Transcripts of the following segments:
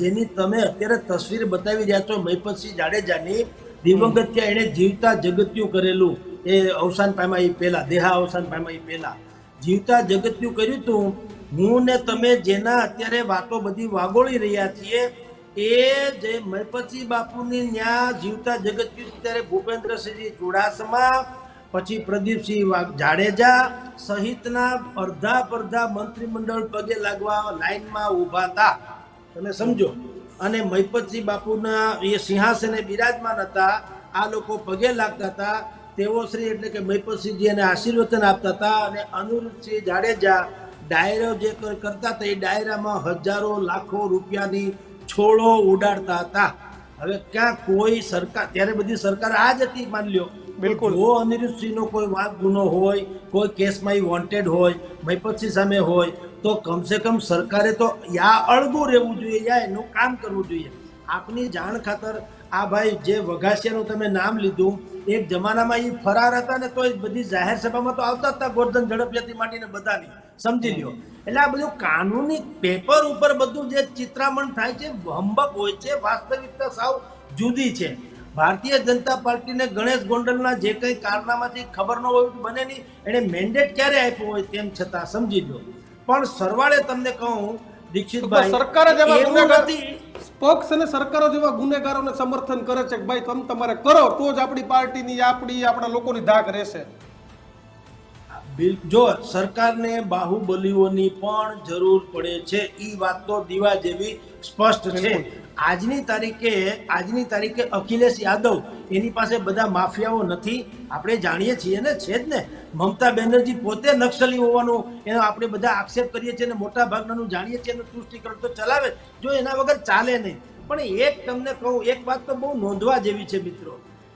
જેની તમે અત્યારે તસવીર બતાવી રહ્યા છો મહિપતસિંહ જાડેજાની દિવંગત ત્યાં એણે જીવતા જગત્યું કરેલું. એ અવસાન પામ્યા એ પહેલા, દેહા અવસાન પામ્યા એ પહેલાં. જીવતા જગત્યું કર્યું હતું હું ને તમે જેના અત્યારે વાતો બધી વાગોળી રહ્યા છીએ, એ જે મહિપતસિંહ બાપુની ન્યા જીવતા જગત્યું ત્યારે ભૂપેન્દ્રસિંહ ચુડાસમા, પછી પ્રદીપસિંહ જાડેજા સહિતના અડધા પડધા મંત્રીમંડળ પગે લાગવા લાઇનમાં ઊભા હતા. તમે સમજો. અને મહિપતસિંહ બાપુના એ સિંહાસને બિરાજમાન હતા આ લોકો પગે લાગતા હતા. તેઓ શ્રી એટલે કે મહિપતસિંહજી એને આશીર્વચન આપતા હતા અને અનુરૂપસિંહ જાડેજા ડાયરો જે કરતા હતા એ ડાયરામાં હજારો લાખો રૂપિયાની છોડો ઉડાડતા હતા. હવે ક્યાં કોઈ સરકાર ત્યારે બધી સરકાર આ જ હતી માની લ્યો. બિલકુલ. જો અનિરુદ્ધસિંહનો કોઈ વાંક ગુનો હોય કોઈ કેસમાં એ વોન્ટેડ હોય મહિપતસિંહ સામે હોય તો કમસે કમ સરકારે તો યા અળગું રહેવું જોઈએ, યા એનું કામ કરવું જોઈએ. આપની જાણ ખાતર આ ભાઈ જે વઘાસિયાનું તમે નામ લીધું, એક જમાનામાં એ ફરાર હતા ને તો બધી જાહેર સભામાં તો આવતા હતા ગોરધન ઝડપિયાથી માંડીને બધાની. સમજી લ્યો. એટલે આ બધું કાનૂની પેપર ઉપર બધું જે ચિત્રામણ થાય છે, હંબક હોય છે, વાસ્તવિકતા સાવ જુદી છે. ભારતીય જનતા પાર્ટીને ગણેશ ગોંડલના જે કંઈ કારનામાથી ખબર ન હોય બને નહીં. એણે મેન્ડેટ ક્યારે આપ્યો હોય તેમ છતાં, સમજી લો પણ સરવાળે તમને કહું દીક્ષિતભાઈ સરકાર જ એવા ગુનેગાર- પક્ષ અને સરકારો જેવા ગુનેગારોને સમર્થન કરે છે કે ભાઈ તમે તમારે કરો તો જ આપણી પાર્ટીની આપણી આપણા લોકોની ધાક રહેશે. જો સરકારને બાહુબલીઓની પણ જરૂર પડે છે એ વાત તો દીવા જેવી સ્પષ્ટ છે. આજની તારીખે આજની તારીખે અખિલેશ યાદવ એની પાસે બધા માફિયાઓ નથી. આપણે જાણીએ છીએ ને, છે જ ને? મમતા બેનર્જી પોતે નક્સલી હોવાનું એનો આપણે બધા આક્ષેપ કરીએ છીએ ને, મોટા ભાગનાનું જાણીએ છીએ એનું તુષ્ટિકરણ તો ચલાવે જો. એના વગર ચાલે નહીં. પણ એક તમને કહું, એક વાત તો બહુ નોંધવા જેવી છે મિત્રો,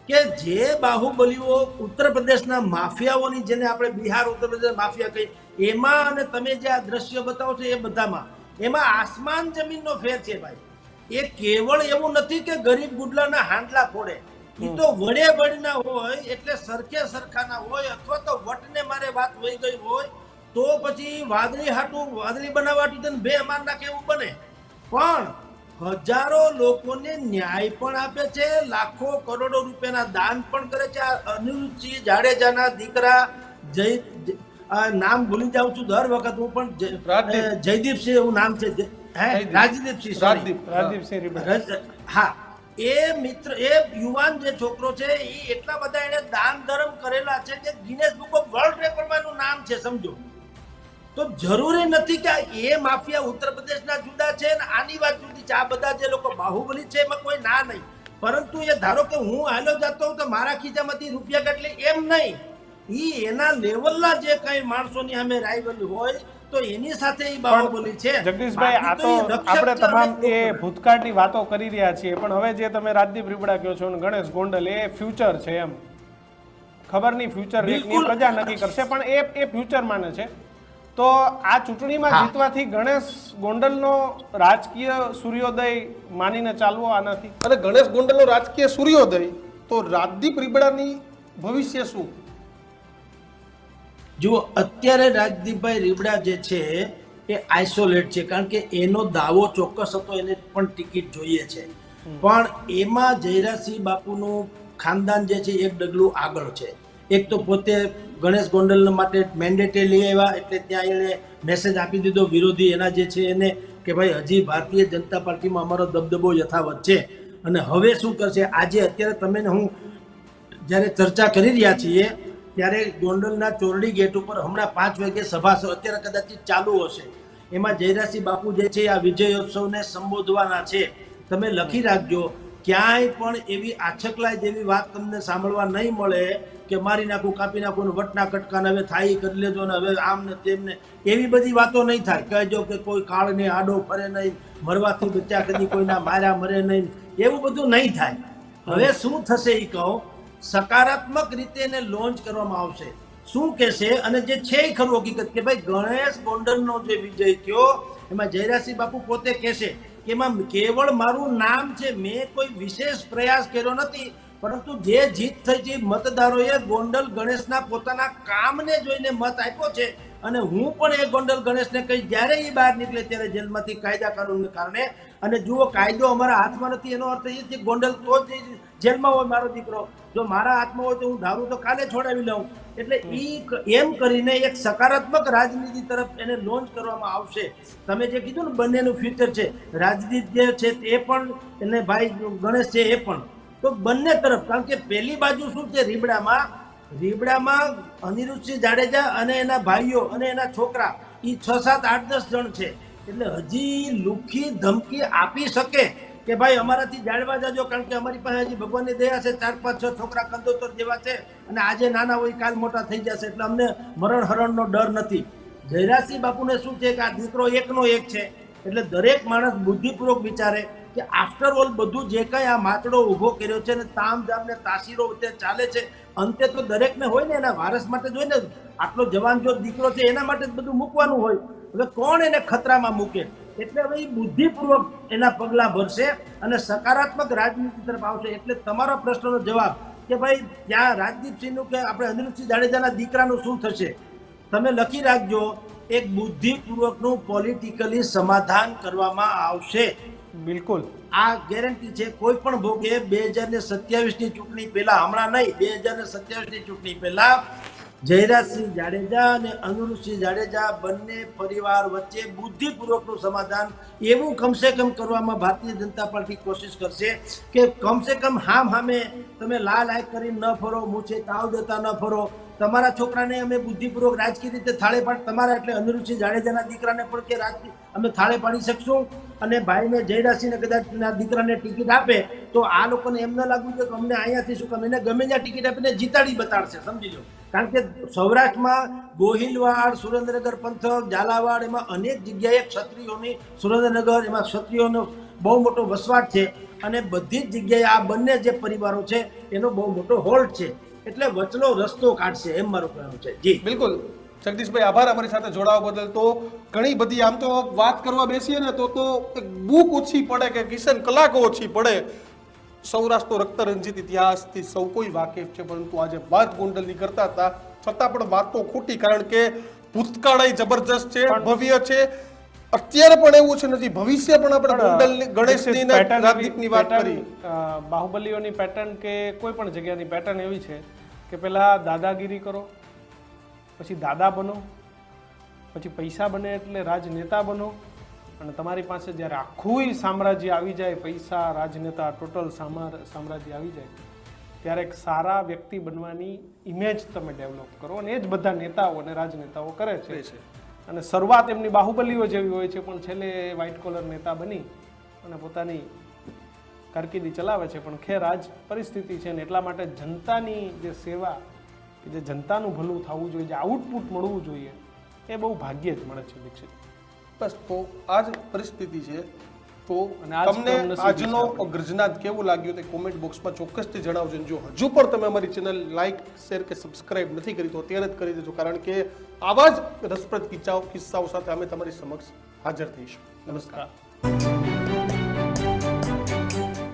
કે જે બાહુબલીઓ ઉત્તર પ્રદેશના માફિયાઓની જેને આપણે બિહાર, ઉત્તર પ્રદેશ માફિયા કહી એમાં અને તમે જે આ દ્રશ્ય બતાવો છો એ બધામાં, એમાં આસમાન જમીનનો ફેર છે ભાઈ. એ કેવળ એવું નથી કે ગરીબ ગુડલાના હાંડલા ફોડે એ તો વડે વડના હોય એટલે સરખે સરખાના હોય અથવા તો વટને મારે વાત વહી ગઈ હોય તો પછી વાદળી હાટું વાદળી બનાવવાટું તેને બે માર નાખે એવું બને. પણ હજારો લોકોને ન્યાય પણ આપે છે લાખો કરોડો રૂપિયાના દાન પણ કરે છે. આ અનિરુચિ જાડેજાના દીકરા જય નામ ભૂલી જાઉં છું દર વખત હું પણ જયદીપસિંહ એવું નામ છે. રાજદીપસિંહ રાજદીપ રાજદીપસિંહ હા એ મિત્ર એ યુવાન જે છોકરો છે એ એટલા બધા એને દાન ધર્મ કરેલા છે કે ગિનેસ બુક ઓફ વર્લ્ડ રેકોર્ડમાં એનું નામ છે સમજો. તો જરૂરી નથી કે એ માફિયા ઉત્તર પ્રદેશના જુદા છે ને આની વાત જુદી છે. આ બધા જે લોકો બાહુબલી છે એમાં કોઈ ના નહીં. પરંતુ એ ધારો કે હું હાલો જતો હોઉં તો મારા ખીચામાંથી રૂપિયા કેટલી એમ નહીં. એ એના લેવલના જે કઈ માણસોની સામે રાઇવલ હોય તો એની સાથે ઈ બાહુબલી છે. જગદીશભાઈ આ તો બાકી ઈ રક્ષક આપણે તમામ એ ભૂતકાળની વાતો કરી રહ્યા છીએ પણ હવે જે તમે રાજદીપ રીબડા કહો છો અને ગણેશ ગોંડલ એ ફ્યુચર છે એમ. ખબર નહીં ફ્યુચર. પ્રજા નક્કી કરશે પણ એ એ ફ્યુચર માને છે. તો આ ચૂંટણીમાં જીતવાથી ગણેશ ગોંડલનો રાજકીય સૂર્યોદય માનીને ચાલવો આનાથી. અને ગણેશ ગોંડલનો રાજકીય સૂર્યોદય તો રાજદીપ રીબડાની ભવિષ્ય શું? જુઓ અત્યારે રાજદીપભાઈ રીબડા જે છે એ આઇસોલેટ છે કારણ કે એનો દાવો ચોક્કસ હતો એને પણ ટિકિટ જોઈએ છે. પણ એમાં જયરાસિંહ બાપુનું ખાનદાન જે છે એક ડગલું આગળ છે. એક તો પોતે ગણેશ ગોંડલ માટે મેન્ડેટે લઈ આવ્યા એટલે ત્યાં એણે મેસેજ આપી દીધો વિરોધી એના જે છે એને કે ભાઈ હજી ભારતીય જનતા પાર્ટીમાં અમારો દબદબો યથાવત છે. અને હવે શું કરશે? આજે અત્યારે તમે હું જ્યારે ચર્ચા કરી રહ્યા છીએ ત્યારે ગોંડલના ચોરડી ગેટ ઉપર હમણાં પાંચ વાગે સભા અત્યારે કદાચ ચાલુ હશે. એમાં જયરાસિંહ બાપુ જે છે, આ વિજયોત્સવને સંબોધવાના છે. તમે લખી રાખજો. ક્યાંય પણ એવી આછકલાય જેવી વાત તમને સાંભળવા નહીં મળે કે મારી નાખું, કાપી નાખું વટના કટકાને હવે થાય કરી લેજો ને હવે આમ ને તેમ ને. એવી બધી વાતો નહીં થાય. કહેજો કે કોઈ કાળને આડો ફરે નહીં, મરવાથી બચ્યા કદી કોઈના માર્યા મરે નહીં. એવું બધું નહીં થાય. હવે શું થશે એ કહો? સકારાત્મક રીતે એને લોન્ચ કરવામાં આવશે. શું કહેશે? અને જે છે એ ખરું હકીકત કે ભાઈ ગણેશ ગોંડલનો જે વિજય થયો, એમાં જયરાસિંહ બાપુ પોતે કહેશે કે એમાં કેવળ મારું નામ છે, મેં કોઈ વિશેષ પ્રયાસ કર્યો નથી, પરંતુ જે જીત થઈ છે મતદારોએ ગોંડલ ગણેશના પોતાના કામને જોઈને મત આપ્યો છે. અને હું પણ એ ગોંડલ ગણેશને કહી જ્યારે એ બહાર નીકળે ત્યારે જેલમાંથી કાયદા કાનૂનને કારણે. અને જુઓ કાયદો અમારા હાથમાં નથી એનો અર્થ એ છે ગોંડલ તો જ જેલમાં હોય મારો દીકરો. જો મારા હાથમાં હોય તો હું ધારું તો કાલે છોડાવી લઉં. એટલે એ એમ કરીને એક સકારાત્મક રાજનીતિ તરફ એને લોન્ચ કરવામાં આવશે. તમે જે કીધું ને બંનેનું ફ્યુચર છે રાજનીતિ જે છે તે પણ એને ભાઈ ગણેશ છે એ પણ. તો બંને તરફ કારણ કે પહેલી બાજુ શું છે રીબડામાં રીબડામાં અનિરુદ્ધસિંહ જાડેજા અને એના ભાઈઓ અને એના છોકરા એ છ, સાત, આઠ, દસ જણ છે. એટલે હજી લુખી ધમકી આપી શકે કે ભાઈ અમારાથી જાળવા જાજો, કારણ કે અમારી પાસે હજી ભગવાનની દયા છે. ચાર, પાંચ, છ છોકરા કંદોતર જેવા છે અને આજે નાના હોય, કાલ મોટા થઈ જશે. એટલે અમને મરણ હરણનો ડર નથી. જયરાજસિંહ બાપુને શું છે કે આ દીકરો એકનો એક છે? એટલે દરેક માણસ બુદ્ધિપૂર્વક વિચારે કે આફ્ટર ઓલ બધું જે કંઈ આ માતડો ઊભો કર્યો છે ને તામ જામ ને તાસીરો અત્યારે ચાલે છે, અંતે તો દરેકને હોય ને એના વારસ માટે જ હોય ને, આટલો જવાન જો દીકરો છે એના માટે જ બધું મૂકવાનું હોય. હવે કોણ એને ખતરામાં મૂકે? એટલે હવે એ બુદ્ધિપૂર્વક એના પગલાં ભરશે અને સકારાત્મક રાજનીતિ તરફ આવશે. એટલે તમારા પ્રશ્નનો જવાબ કે ભાઈ, ત્યાં રાજદીપસિંહનું કે આપણે અનિરુદ્ધસિંહ જાડેજાના દીકરાનું શું થશે? તમે લખી રાખજો, એક બુદ્ધિપૂર્વકનું પોલિટિકલી સમાધાન કરવામાં આવશે. બિલકુલ. આ ગેરંટી છે કોઈ પણ ભોગે બે હજાર ને સત્યાવીસની ચૂંટણી પહેલા, હમણાં નહીં, બે હજાર ને સત્યાવીસની ચૂંટણી પહેલા જયરાજસિંહ જાડેજા અને અનુરૂપસિંહ જાડેજા બંને પરિવાર વચ્ચે બુદ્ધિપૂર્વકનું સમાધાન એવું કમસે કમ કરવામાં ભારતીય જનતા પાર્ટી કોશિશ કરશે કે કમસે કમ હામ હામે તમે લાલ આય કરીને ન ફરો, મૂછે તાવ દેતા ન ફરો તમારા છોકરાને અમે બુદ્ધિપૂર્વક રાજકીય રીતે થાળે પાડ તમારા એટલે અનિરુદ્ધસિંહ જાડેજાના દીકરાને પણ કે રાજકીય અમે થાળે પાડી શકશું. અને ભાઈને જયરાજસિંહને કદાચ ના દીકરાને ટિકિટ આપે, તો આ લોકોને એમ ન લાગવું જોઈએ કે અમને અહીંયાથી શું કામ, એને ગમે ત્યાં ટિકિટ આપીને જીતાડી બતાડશે, સમજી લો. કારણ કે સૌરાષ્ટ્રમાં ગોહિલવાડ, સુરેન્દ્રનગર પંથક, ઝાલાવાડ, એમાં અનેક જગ્યાએ ક્ષત્રિયોની, સુરેન્દ્રનગર, એમાં ક્ષત્રિયોનો બહુ મોટો વસવાટ છે. અને બધી જ જગ્યાએ આ બંને જે પરિવારો છે, એનો બહુ મોટો હોલ્ડ છે. એટલે વચલો રસ્તો કાઢશે એમ મારું કહેવું છે. જી. બિલકુલ. જગદીશભાઈ આભાર અમારી સાથે જોડાવા બદલ. તો ઘણી બધી આમ તો વાત કરવા બેસીએ ને તો તો એક બુક ઓછી પડે કે કિશન કલાકો ઓછી પડે. સૌરાષ્ટ્ર રક્તરંજિત ઇતિહાસથી સૌ કોઈ વાકેફ છે પરંતુ આજે વાત ગોંડલની કરતા હતા. છતાં પણ વાતો ખોટી કારણ કે ભૂતકાળ જબરજસ્ત છે ભવ્ય છે. અત્યારે પણ એવું છે નથી. ભવિષ્ય પણ આપણે ગોંડલની ગણેશની રાજદીપની વાત કરી. બાહુબલીઓની પેટર્ન કે કોઈ પણ જગ્યાની પેટર્ન એવી છે કે પહેલા દાદાગીરી કરો પછી દાદા બનો પછી પૈસા બને એટલે રાજનેતા બનો અને તમારી પાસે જ્યારે આખું સામ્રાજ્ય આવી જાય પૈસા રાજનેતા ટોટલ સામ્રાજ્ય આવી જાય ત્યારે એક સારા વ્યક્તિ બનવાની ઇમેજ તમે ડેવલપ કરો અને એ જ બધા નેતાઓ અને રાજનેતાઓ કરે છે. અને શરૂઆત એમની બાહુબલીઓ જેવી હોય છે, પણ છેલ્લે વ્હાઇટ કોલર નેતા બની અને પોતાની કારકિર્દી ચલાવે છે. પણ ખેર, આજ પરિસ્થિતિ છે ને એટલા માટે જનતાની જે સેવા કે જે જનતાનું ભલું થવું જોઈએ, જે આઉટપુટ મળવું જોઈએ, એ બહુ ભાગ્યે જ મળે છે, દીક્ષિત. બસ, તો આ જ પરિસ્થિતિ છે. તો અને તમને આજનો ગર્જનાદ કેવું લાગ્યું તે કોમેન્ટ બોક્સમાં ચોક્કસથી જણાવજો. જો હજુ પણ તમે અમારી ચેનલ લાઇક શેર કે સબસ્ક્રાઇબ નથી કરી તો અત્યારે જ કરી દેજો. કારણ કે આવા જ રસપ્રદ કિસ્સાઓ કિસ્સાઓ સાથે અમે તમારી સમક્ષ હાજર થઈશું. નમસ્કાર.